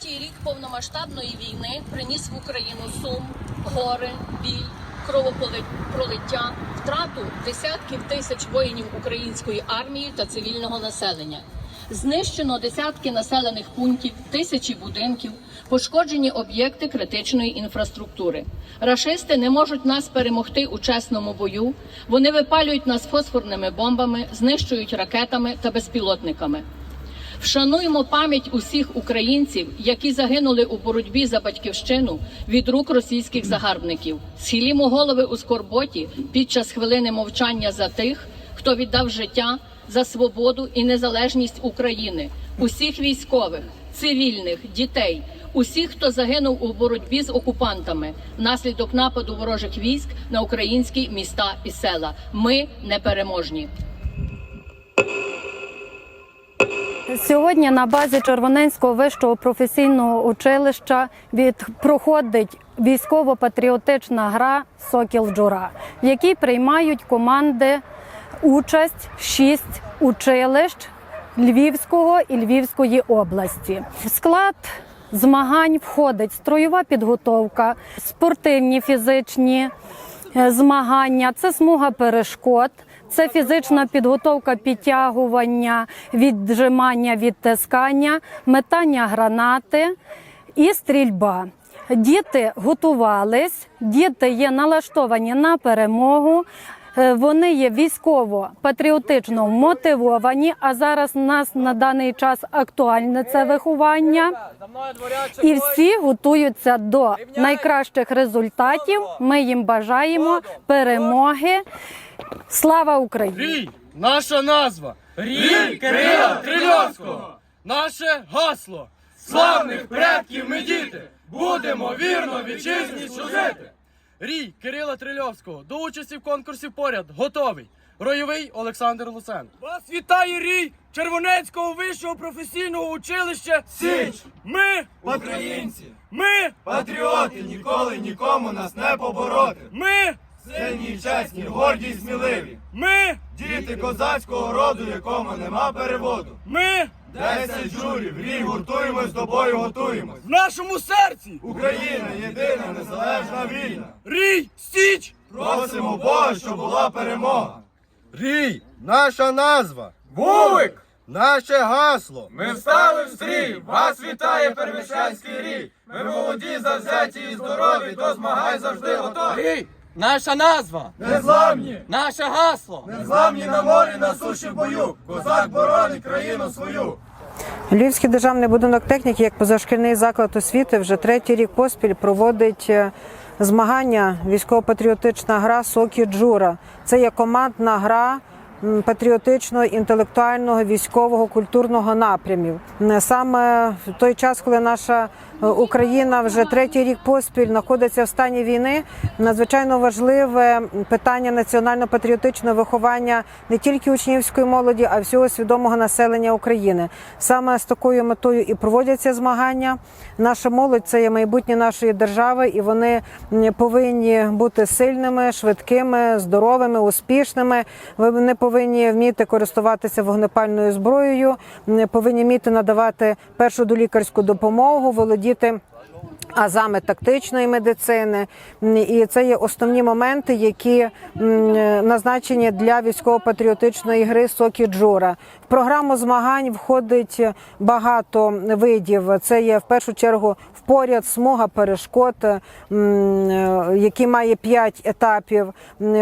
Третій рік повномасштабної війни приніс в Україну сум, горе, біль, кровопролиття, втрату десятків тисяч воїнів української армії та цивільного населення. Знищено десятки населених пунктів, тисячі будинків, пошкоджені об'єкти критичної інфраструктури. Рашисти не можуть нас перемогти у чесному бою. Вони випалюють нас фосфорними бомбами, знищують ракетами та безпілотниками. Вшануємо пам'ять усіх українців, які загинули у боротьбі за батьківщину від рук російських загарбників. Схилімо голови у скорботі під час хвилини мовчання за тих, хто віддав життя за свободу і незалежність України, усіх військових, цивільних, дітей, усіх, хто загинув у боротьбі з окупантами внаслідок нападу ворожих військ на українські міста і села. Ми непереможні. Сьогодні на базі Червоненського вищого професійного училища від проходить військово-патріотична гра Сокіл Джура, в якій приймають команди участь шість училищ Львівського і Львівської області. В склад змагань входить строєва підготовка, спортивні фізичні е, змагання, це смуга перешкод. Це фізична підготовка підтягування, віджимання, відтискання, метання гранати і стрільба. Діти готувались, діти є налаштовані на перемогу. е, Вони є військово-патріотично мотивовані, а зараз у нас на даний час актуальне це виховання. І всі готуються до найкращих результатів. Ми їм бажаємо перемоги. Слава Україні! Рій наша назва. Рій Кирила Трильовського. Наше гасло. Славних предків ми діти. Будемо вірно вітчизні служити. Рій Кирила Трильовського. До участі в конкурсі поряд. Готовий. Ройовий Олександр Луценко. Вас вітає рій Червонецького вищого професійного училища Січ! Ми, Українці! ми, Патріоти ніколи нікому нас не побороти! ми, Сильні чесні, горді сміливі! ми, Діти козацького роду, якому нема переводу! ми Десять журів, рій гуртуємось, до бою готуємось! в нашому серці. Україна єдина, незалежна вільна! Рій, стіч, Просимо Бога, щоб була перемога! Рій, наша назва, Вовик! наше гасло. Ми встали в стрій! Вас вітає Перемишлянський рій! Ми молоді, завзяті і здорові, до змагань завжди готові! Наша назва, Незламні! наше гасло. Незламні на морі, на суші в бою! Козак боронить країну свою! Львівський державний будинок техніки, як позашкільний заклад освіти, вже третій рік поспіль проводить е, змагання військово-патріотична гра Сокі Джура. Це є командна гра патріотичного, інтелектуального, військового, культурного напрямів. М, Саме в той час, коли наша е, Україна вже третій рік поспіль знаходиться в стані війни, надзвичайно важливе питання національно-патріотичного виховання не тільки учнівської молоді, а й всього свідомого населення України. Саме з такою метою і проводяться змагання. Наша молодь це є майбутнє нашої держави, і вони повинні бути сильними, швидкими, здоровими, успішними. Вони повинні вміти користуватися вогнепальною зброєю, повинні вміти надавати першу долікарську допомогу, володіти азами тактичної медицини, і це є основні моменти, які назначені для військово-патріотичної гри Сокі Джура. В програму змагань входить багато видів. Це є в першу чергу впоряд, смуга перешкод, який має п'ять етапів.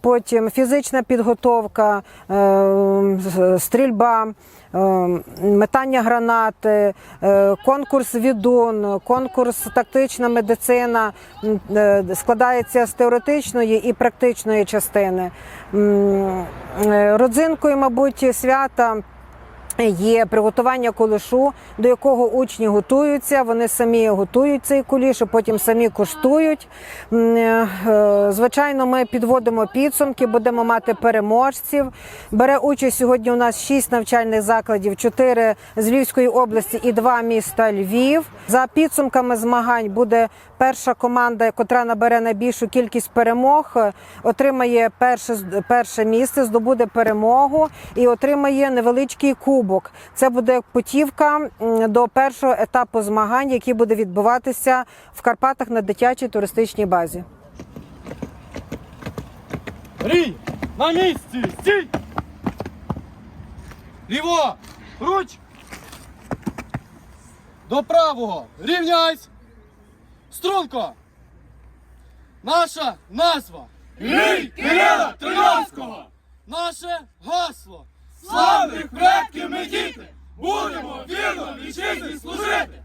Потім фізична підготовка, е, стрільба. Е, Метання гранати, е, конкурс відун, конкурс тактична медицина е, складається з теоретичної і практичної частини. Е, Родзинкою, мабуть, свята. Є приготування кулешу, до якого учні готуються. Вони самі готують цей куліш, а потім самі куштують. Е, Звичайно, ми підводимо підсумки, будемо мати переможців. Бере участь сьогодні. У нас шість навчальних закладів, чотири з Львівської області і два міста Львів. За підсумками змагань буде перша команда, яка набере найбільшу кількість перемог, е, отримає перше, перше місце, здобуде перемогу і отримає невеличкий кубок. Кубок. Це буде путівка до першого етапу змагань, який буде відбуватися в Карпатах на дитячій туристичній базі. Рій! На місці! Стій! Ліво! Руч! До правого! Рівняйсь! Струнко! Наша назва! Рій Кирила Трильовського! Наше гасло! Славних предків ми діти! Будемо вірно вітчизні служити!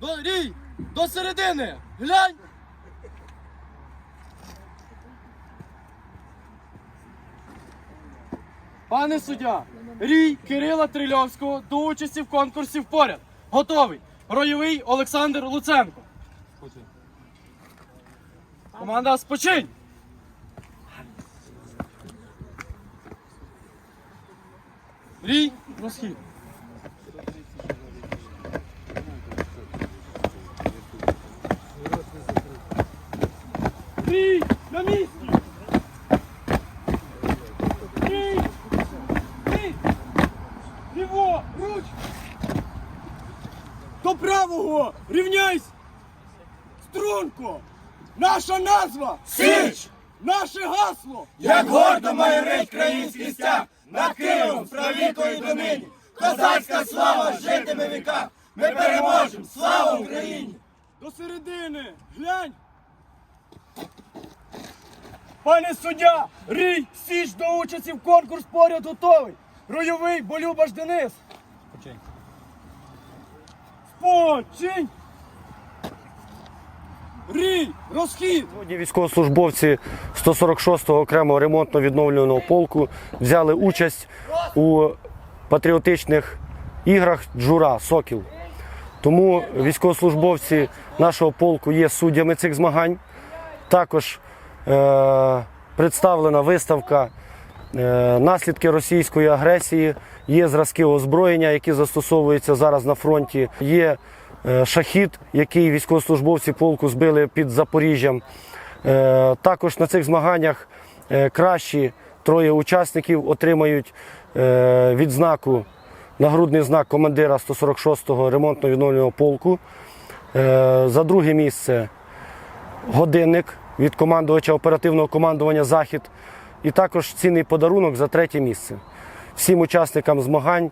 До, рій! До середини! Глянь! Пане суддя, рій Кирила Трильовського до участі в конкурсі поряд. Готовий. Ройовий Олександр Луценко. Команда спочинь. Рій, розхід. Рій, на місці. Рій, рій, ліво, руч. До правого! Рівняйсь! Струнко! Наша назва! Січ! Наше гасло! Як гордо має рить країнський стяг, над Києвом, правікою донині. Козацька слава житиме віка. Ми переможемо! Слава Україні! До середини! Глянь! Пане суддя! Рій! Січ до участі в конкурс поряд готовий! Ройовий Болюбаш Денис! Спочинь! Спочинь! Рій! Розхід! Сьогодні військовослужбовці 146-го окремого ремонтно-відновлювального полку взяли участь у патріотичних іграх Джура Сокіл. Тому військовослужбовці нашого полку є суддями цих змагань. Також е- представлена виставка е- наслідки російської агресії, є зразки озброєння, які застосовуються зараз на фронті. Є шахід, який військовослужбовці полку збили під Запоріжжям. Е, Також на цих змаганнях е, кращі троє учасників отримають е, відзнаку, нагрудний знак командира 146-го ремонтно-відновлювального полку. Е, За друге місце годинник від командувача оперативного командування Захід. І також цінний подарунок за третє місце. Всім учасникам змагань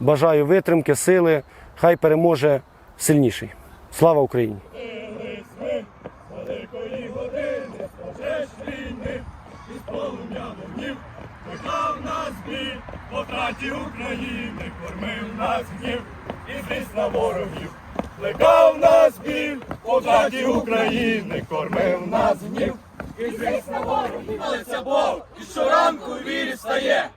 бажаю витримки, сили. Хай переможе сильніший. Слава Україні! Потраті України кормив нас гнів і злість на ворогів. Плекав нас біль, потраті України кормив нас гнів. І злість на ворогів. Молиться Бог і щоранку вірі встає.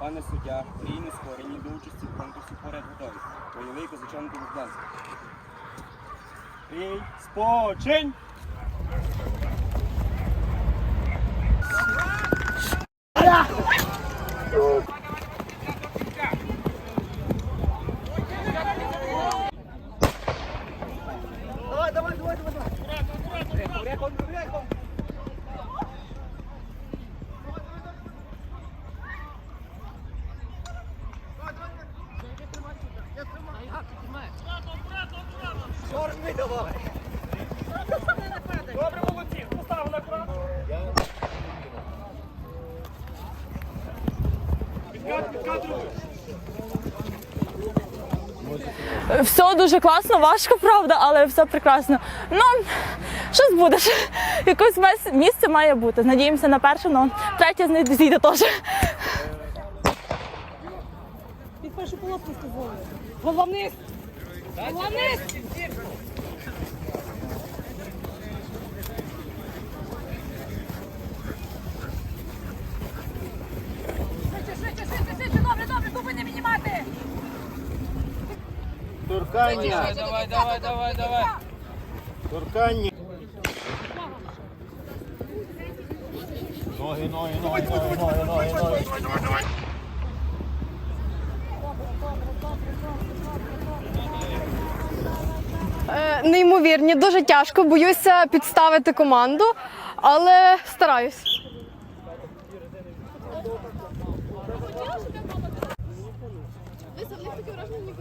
Пане суддя, рій не скорені до участі в конкурсі поряд готові. Бойовий козаченко Богданський. Рій, спочинь! Все дуже класно, важко, правда, але все прекрасно. Ну, щось буде. Якось місце має бути. Надіємося на перше, але третє знайде- зійде теж. Торкання. Давай, давай, давай, давай. Торкання. Ноги, ноги, ноги, ноги, ноги, ноги, ноги. Е, неймовірні, дуже тяжко. Боюся підставити команду, але стараюсь. Ви саме таке враження,